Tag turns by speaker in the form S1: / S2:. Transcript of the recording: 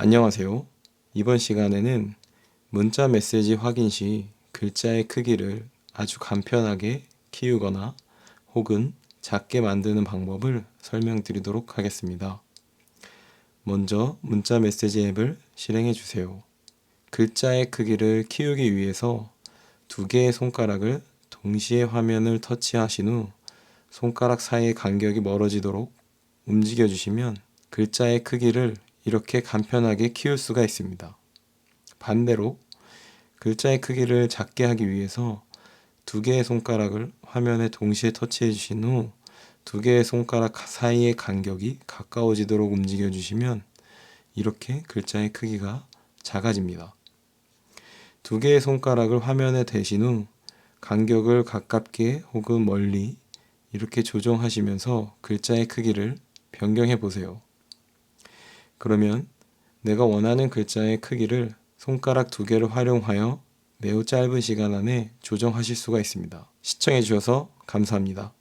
S1: 안녕하세요. 이번 시간에는 문자 메시지 확인 시 글자의 크기를 아주 간편하게 키우거나 혹은 작게 만드는 방법을 설명드리도록 하겠습니다. 먼저 문자 메시지 앱을 실행해 주세요. 글자의 크기를 키우기 위해서 두 개의 손가락을 동시에 화면을 터치하신 후 손가락 사이의 간격이 멀어지도록 움직여 주시면 글자의 크기를 이렇게 간편하게 키울 수가 있습니다. 반대로 글자의 크기를 작게 하기 위해서 두 개의 손가락을 화면에 동시에 터치해 주신 후 두 개의 손가락 사이의 간격이 가까워지도록 움직여 주시면 이렇게 글자의 크기가 작아집니다. 두 개의 손가락을 화면에 대신 후 간격을 가깝게 혹은 멀리 이렇게 조정하시면서 글자의 크기를 변경해 보세요. 그러면 내가 원하는 글자의 크기를 손가락 두 개를 활용하여 매우 짧은 시간 안에 조정하실 수가 있습니다. 시청해 주셔서 감사합니다.